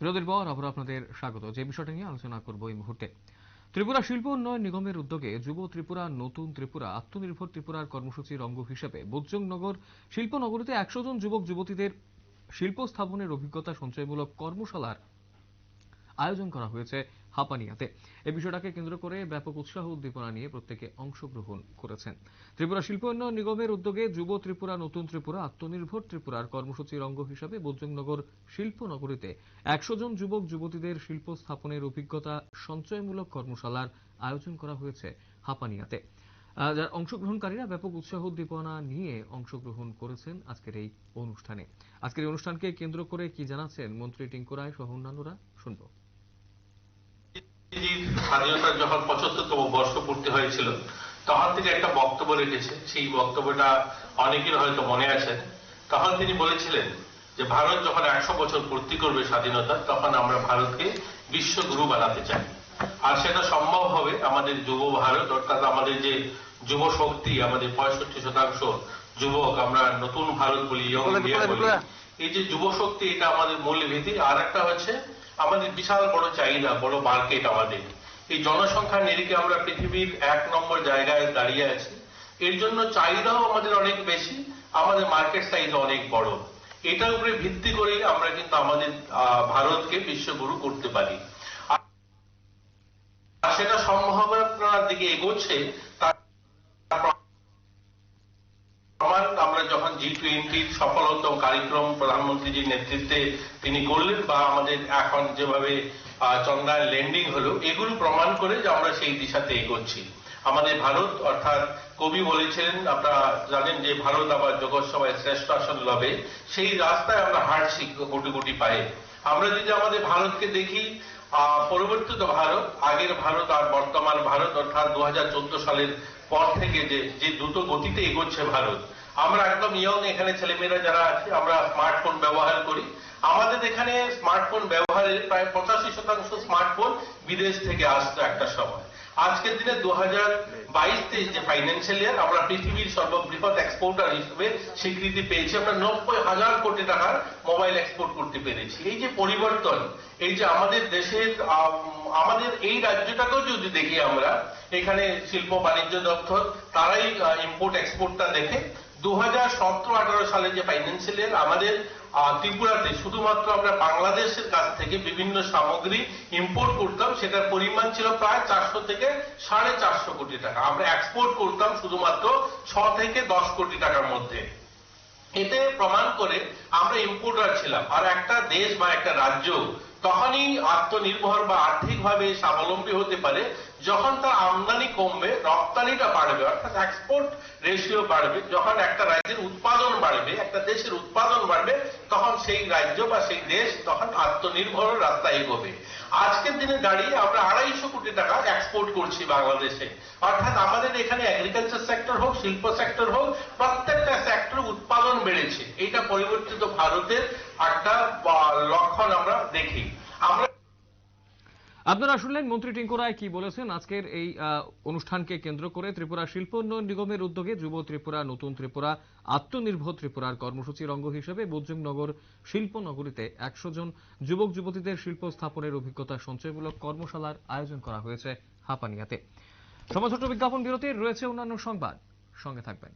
বিরতির পর আবার আপনাদের স্বাগত। যে বিষয়টা নিয়ে আলোচনা করব এই মুহূর্তে। ত্রিপুরা শিল্প উন্নয়ন নিগমের উদ্যোগে যুব ত্রিপুরা, নতুন ত্রিপুরা, আত্মনির্ভর ত্রিপুরার কর্মসূচির অঙ্গ হিসেবে বোজ্জংনগর শিল্পনগরীতে একশো জন যুবক যুবতীদের শিল্প স্থাপনের অভিজ্ঞতা সঞ্চয়মূলক কর্মশালার আয়োজন করা হয়েছে হাপানিয়াতে। এই বিষয়টাকে কেন্দ্র করে ব্যাপক উৎসাহ উদ্দীপনা নিয়ে প্রত্যেকে অংশগ্রহণ করেছেন। ত্রিপুরা শিল্প উন্নয়ন নিগমের উদ্যোগে যুব ত্রিপুরা, নতুন ত্রিপুরা, আত্মনির্ভর ত্রিপুরার কর্মসূচির অঙ্গ হিসাবে বোজ্জংনগর শিল্পনগরীতে একশো জন যুবক, যুবতীদের শিল্প স্থাপনের অভিজ্ঞতা সঞ্চয়মূলক কর্মশালার আয়োজন করা হয়েছে হাপানিয়াতে। যার অংশগ্রহণকারীরা ব্যাপক উৎসাহ উদ্দীপনা নিয়ে অংশগ্রহণ করেছেন আজকের এই অনুষ্ঠানে। আজকের অনুষ্ঠানকে কেন্দ্র করে কি জানাচ্ছেন মন্ত্রী টিঙ্কু রায়, সহ অন্যান্যরা? শুনব। স্বাধীনতার যখন পঁচাত্তরতম বর্ষ পূর্তি হয়েছিল, তখন তিনি একটা বক্তব্য রেখেছে সেই বক্তব্যটা অনেকের হয়তো মনে আছে। তখন তিনি বলেছিলেন যে, ভারত যখন একশো বছর পূর্তি করবে স্বাধীনতা, তখন আমরা ভারতকে বিশ্বগুরু বানাতে চাই। আর সেটা সম্ভব হবে আমাদের যুব ভারত, অর্থাৎ আমাদের যে যুব শক্তি আমাদের পঁয়ষট্টি শতাংশ যুবক আমরা নতুন ভারত বলি এই যে যুব শক্তি এটা আমাদের মূল ভিত্তি আর একটা হচ্ছে আমাদের বিশাল বড় চাহিদা বড় মার্কেট আমাদের। এই জনসংখ্যার নিরিখে আমরা পৃথিবীর এক নম্বর জায়গায় দাঁড়িয়ে আছি। এর জন্য চাহিদাও আমাদের অনেক বেশি আমাদের মার্কেট সাইজ অনেক বড়। এটার উপরে ভিত্তি করে আমরা কিন্তু আমাদের আহ, ভারতকে বিশ্বগুরু করতে পারি। আর সেটা সম্ভাবনার দিকে এগোচ্ছে তার প্রমাণ আমরা যখন জি টোয়েন্টির সফলতম কার্যক্রম প্রধানমন্ত্রীজির নেতৃত্বে তিনি করলেন বা আমাদের এখন যেভাবে চন্দ্রায়ন ল্যান্ডিং হলো, এগুলো প্রমাণ করে যে আমরা সেই দিশাতে এগোচ্ছি। আমাদের ভারত, অর্থাৎ কবি বলেছিলেন, আপনারা জানেন যে ভারত আবার জগৎ সভায় শ্রেষ্ঠ আসন লবে, সেই রাস্তায় আমরা হাঁটছি কোটি কোটি পায়ে। আমরা যদি আমাদের ভারতকে দেখি পরিবর্তিত ভারত, আগের ভারত আর বর্তমান ভারত, অর্থাৎ দু হাজার চোদ্দ সালের পর থেকে যে যে দ্রুত গতিতে এগোচ্ছে ভারত আমরা একদম ইয়ং এখানে ছেলেমেয়েরা যারা আছে আমরা স্মার্টফোন ব্যবহার করি। আমাদের এখানে স্মার্টফোন ব্যবহারের প্রায় পঁচাশি শতাংশ স্মার্টফোন বিদেশ থেকে আসতো একটা সময়। আজকের দিনে দু হাজার বাইশ তেইশ যে ফাইন্যান্সিয়াল ইয়ার আমরা পৃথিবীর সর্ববৃহৎ এক্সপোর্টার হিসেবে স্বীকৃতি পেয়েছি। আমরা নব্বই হাজার কোটি টাকার মোবাইল এক্সপোর্ট করতে পেরেছি। এই যে পরিবর্তন এই যে আমাদের দেশের আম, আমাদের এই রাজ্যটাকেও যদি দেখি আমরা এখানে শিল্প বাণিজ্য দপ্তর তারাই ইম্পোর্ট এক্সপোর্টটা দেখে দু হাজার সতেরো আঠারো সালে যে ফাইন্যান্সিয়াল ইয়ার আমাদের ত্রিপুরাতে শুধুমাত্র আমরা বাংলাদেশের কাছ থেকে বিভিন্ন সামগ্রী ইম্পোর্ট করতাম, সেটার পরিমাণ ছিল প্রায় চারশো থেকে সাড়ে চারশো কোটি টাকা। আমরা এক্সপোর্ট করতাম শুধুমাত্র ছ থেকে দশ কোটি টাকার মধ্যে। এতে প্রমাণ করে আমরা ইম্পোর্টার ছিলাম। আর একটা দেশ বা একটা রাজ্য তখনই আত্মনির্ভর বা আর্থিকভাবে স্বাবলম্বী হতে পারে যখন তার আমদানি কমবে, রপ্তানিটা বাড়বে, অর্থাৎ এক্সপোর্ট রেশিও বাড়বে, যখন একটা রাজ্যের উৎপাদন বাড়বে, একটা দেশের উৎপাদন বাড়বে, তখন সেই রাজ্য বা সেই দেশ তখন আত্মনির্ভর রাস্তায় এগোবে। আজকের দিনে দাঁড়িয়ে আমরা আড়াইশো কোটি টাকা এক্সপোর্ট করছি বাংলাদেশে। অর্থাৎ আমাদের এখানে এগ্রিকালচার সেক্টর হোক, শিল্প সেক্টর হোক, প্রত্যেকটা সেক্টর উৎপাদন বেড়েছে। এটা পরিবর্তিত ভারতের একটা আহ, লক্ষণ আমরা দেখি আমরা আপনারা শুনলেন মন্ত্রী টিঙ্কু রায় কি বলেছেন? আজকের এই অনুষ্ঠানকে কেন্দ্র করে ত্রিপুরা শিল্প উন্নয়ন নিগমের উদ্যোগে যুব ত্রিপুরা, নতুন ত্রিপুরা, আত্মনির্ভর ত্রিপুরার কর্মসূচির অঙ্গ হিসেবে বোজ্জংনগর শিল্পনগরীতে একশো জন যুবক, যুবতীদের শিল্প স্থাপনের অভিজ্ঞতা সঞ্চয়মূলক কর্মশালার আয়োজন করা হয়েছে হাপানিয়াতে। সমাজ বিজ্ঞাপন বিরতির রয়েছে অন্যান্য সংবাদ। সঙ্গে থাকবেন।